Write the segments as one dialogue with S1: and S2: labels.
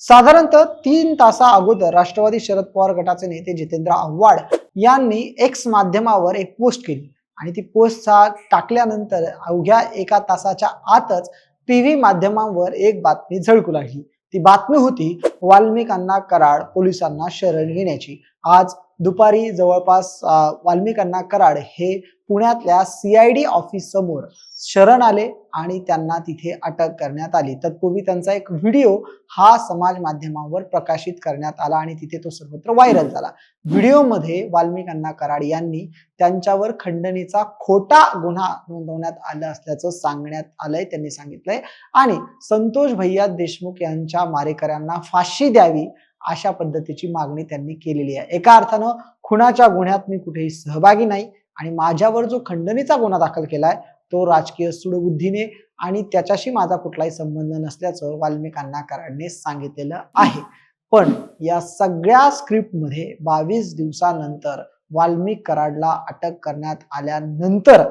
S1: साधारणतः तीन तासा अगोदर राष्ट्रवादी शरद पवार गटाचे नेते जितेंद्र आव्हाड यांनी एक्स माध्यमावर एक पोस्ट केली. आणि ती पोस्ट टाकल्यानंतर अवघ्या एका तासाच्या आतच टीव्ही माध्यमांवर एक बातमी झळकू लागली. ती बातमी होती वाल्मिकांना कराड पोलिसांना शरण घेण्याची. आज दुपारी जवळपास वाल्मिकांना कराड हे पुण्यातल्या सीआयडी ऑफिस समोर शरण आले आणि त्यांना तिथे अटक करण्यात आली. तत्पूर्वी त्यांचा एक व्हिडिओ हा समाज माध्यमावर प्रकाशित करण्यात आला आणि तिथे तो सर्वत्र व्हायरल झाला. व्हिडिओमध्ये वाल्मिकांना कराड यांनी त्यांच्यावर खंडणीचा खोटा गुन्हा नोंदवण्यात आला असल्याचं सांगण्यात आलंय त्यांनी सांगितलंय. आणि संतोष भैया देशमुख यांच्या मारेकऱ्यांना फाशी द्यावी अशा पद्धतीची मागणी त्यांनी केलेली आहे. एका अर्थानं खुनाच्या गुन्ह्यात मी कुठेही सहभागी नाही. आणि माझ्यावर जो खंडणीचा गुन्हा दाखल केलाय तो राजकीय सुडबुद्धीने आणि त्याच्याशी माझा कुठलाही संबंध नसल्याचं वाल्मिकांना कराडने सांगितलेलं आहे. पण या सगळ्या स्क्रिप्टमध्ये बावीस दिवसानंतर वाल्मिक कराडला अटक करण्यात आल्यानंतर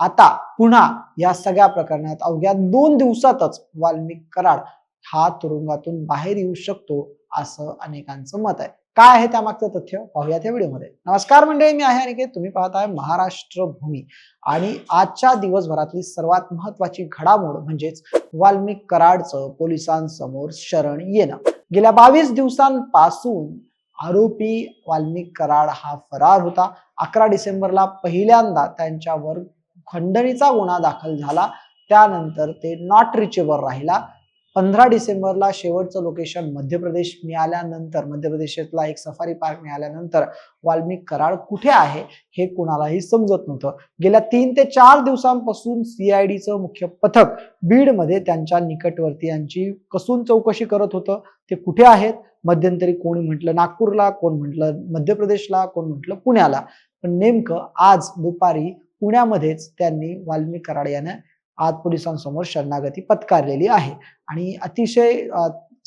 S1: आता पुन्हा या सगळ्या प्रकरणात अवघ्या दोन दिवसातच वाल्मिक कराड हा तुरुंगातून बाहेर येऊ शकतो असं अनेकांचं मत आहे. काय आहे त्यामागचं तथ्य? पाहूयात या व्हिडिओमध्ये. नमस्कार मंडळी मी आहे अनिकेत. तुम्ही पाहताय महाराष्ट्र भूमी आणि आजच्या दिवसभरातली सर्वात महत्वाची घडामोड म्हणजेच वाल्मिक कराडचं पोलिसांसमोर शरण येणं. गेल्या बावीस दिवसांपासून आरोपी वाल्मिक कराड हा फरार होता. अकरा डिसेंबरला पहिल्यांदा त्यांच्यावर खंडणीचा गुन्हा दाखल झाला. त्यानंतर ते नॉट रिचेबल राहिला. पंधरा डिसेंबरला शेवटचं लोकेशन मध्य प्रदेश मिळाल्यानंतर मध्य प्रदेशातला एक सफारी पार्क मिळाल्यानंतर वाल्मिक कराड कुठे आहे हे कुणालाही समजत नव्हतं. गेल्या तीन ते चार दिवसांपासून सीआयडीचं मुख्य पथक बीडमध्ये त्यांच्या निकटवर्तीयांची कसून चौकशी करत होतं. ते कुठे आहेत? मध्यंतरी कोणी म्हटलं नागपूरला कोण म्हटलं मध्य प्रदेशला कोण म्हटलं पुण्याला. पण नेमकं आज दुपारी पुण्यामध्येच त्यांनी वाल्मिक कराड यानं आज पोलिसांसमोर शरणागती पत्कारलेली आहे. आणि अतिशय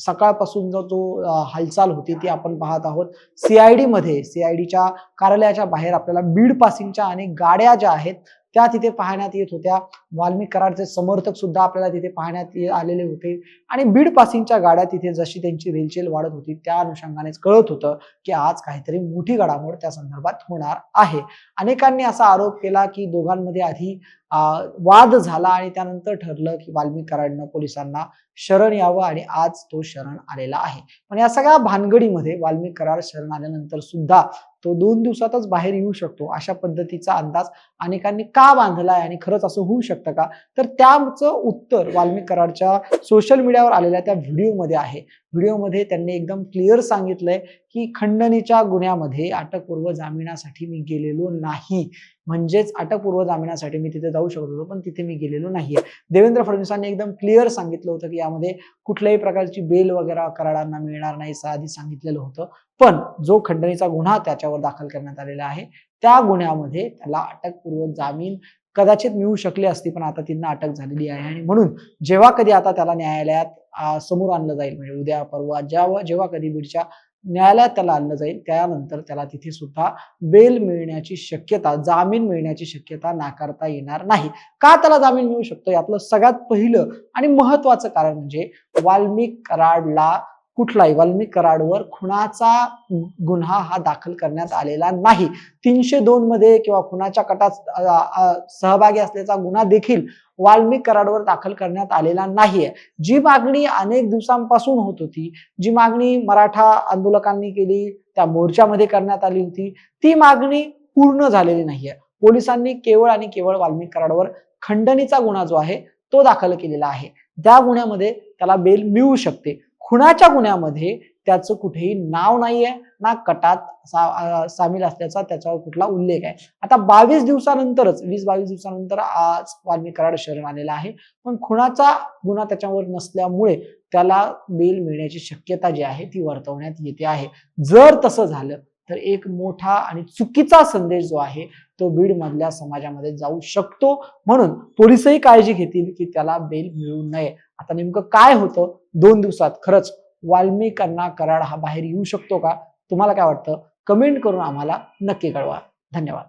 S1: सकाळपासून जो जो हालचाल होती ती आपण पाहत आहोत. सीआयडी मध्ये सीआयडीच्या कार्यालयाच्या बाहेर आपल्याला बीड पासिंगच्या अनेक गाड्या ज्या आहेत त्या तिथे पाहण्यात येत होत्या. वाल्मिक कराडचे समर्थक सुद्धा आपल्याला तिथे पाहण्यात आलेले होते. आणि बीड पासिंगच्या गाड्या तिथे जशी त्यांची रेलचेल वाढत होती त्या अनुषंगानेच कळत होतं की आज काहीतरी मोठी घडामोड त्या संदर्भात होणार आहे. अनेकांनी असा आरोप केला की दोघांमध्ये आधी वाद झाला आणि त्यानंतर ठरलं की वाल्मिकरांना पोलिसांना शरण यावं आणि आज तो शरण आलेला आहे. पण या सगळ्या भानगडीमध्ये वाल्मिक कराड शरण आल्यानंतर सुद्धा तो दोन दिवसातच बाहेर येऊ शकतो अशा पद्धतीचा अंदाज अनेकांनी का बांधलाय आणि खरंच असं होऊ शकतं का? तर त्याचं उत्तर वाल्मिक कराडच्या सोशल मीडियावर आलेल्या त्या व्हिडिओमध्ये आहे. व्हिडिओमध्ये त्यांनी एकदम क्लिअर सांगितलंय की खंडणीच्या गुन्ह्यामध्ये अटकपूर्व जामिनासाठी मी गेलेलो नाही. म्हणजेच अटकपूर्व जामिनासाठी मी तिथे जाऊ शकत होतो पण तिथे मी गेलेलो नाहीये. देवेंद्र फडणवीसांनी एकदम क्लिअर सांगितलं होतं की यामध्ये कुठल्याही प्रकारची बेल वगैरे कराडांना मिळणार नाही असं आधी सांगितलेलं होतं. पण जो खंडणीचा गुन्हा त्याच्यावर दाखल करण्यात आलेला आहे त्या गुन्ह्यामध्ये त्याला अटकपूर्व जामीन कदाचित मिळू शकली असती पण आता त्यांना अटक झालेली आहे. आणि म्हणून जेव्हा कधी आता त्याला न्यायालयात समोर आणलं जाईल. म्हणजे उद्या परवा ज्या जेव्हा कधी बीडच्या न्यायालयात त्याला आणलं जाईल त्यानंतर त्याला तिथे सुद्धा बेल मिळण्याची शक्यता जामीन मिळण्याची शक्यता नाकारता येणार नाही. का त्याला जामीन मिळू शकतो? यातलं सगळ्यात पहिलं आणि महत्वाचं कारण म्हणजे वाल्मिक कराडला कुठलाही वाल्मिक कराडवर खुनाचा गुन्हा हा दाखल करण्यात आलेला नाही. तीनशे दोन मध्ये किंवा खुनाच्या कटात सहभागी असल्याचा गुन्हा देखील वाल्मिक कराडवर दाखल करण्यात आलेला नाहीये. जी मागणी अनेक दिवसांपासून होत होती जी मागणी मराठा आंदोलकांनी केली त्या मोर्चामध्ये करण्यात आली होती ती मागणी पूर्ण झालेली नाहीये. पोलिसांनी केवळ आणि केवळ वाल्मिक कराडवर खंडणीचा गुन्हा जो आहे तो दाखल केलेला आहे. त्या गुन्ह्यामध्ये त्याला बेल मिळू शकते. खुणाच्या गुन्ह्यामध्ये त्याचं कुठेही नाव नाहीये ना कटात सा, सामील असल्याचा त्याच्यावर कुठला उल्लेख आहे. आता बावीस दिवसानंतरच वीस बावीस दिवसानंतर आज वाल्मी कराड शरण आलेला आहे. पण खुणाचा गुन्हा त्याच्यावर नसल्यामुळे त्याला बेल मिळण्याची शक्यता जी आहे ती वर्तवण्यात येते आहे. जर तसं झालं तर एक मोठा आणि चुकीचा संदेश जो आहे तो बीडमधल्या समाजामध्ये जाऊ शकतो. म्हणून पोलिसही काळजी घेतील की त्याला बेल मिळू नये. आता नेमकं काय होतं? दोन दिवसात खरंच वाल्मिकांना कराड हा बाहेर येऊ शकतो का? तुम्हाला काय वाटतं? कमेंट करून आम्हाला नक्की कळवा. धन्यवाद.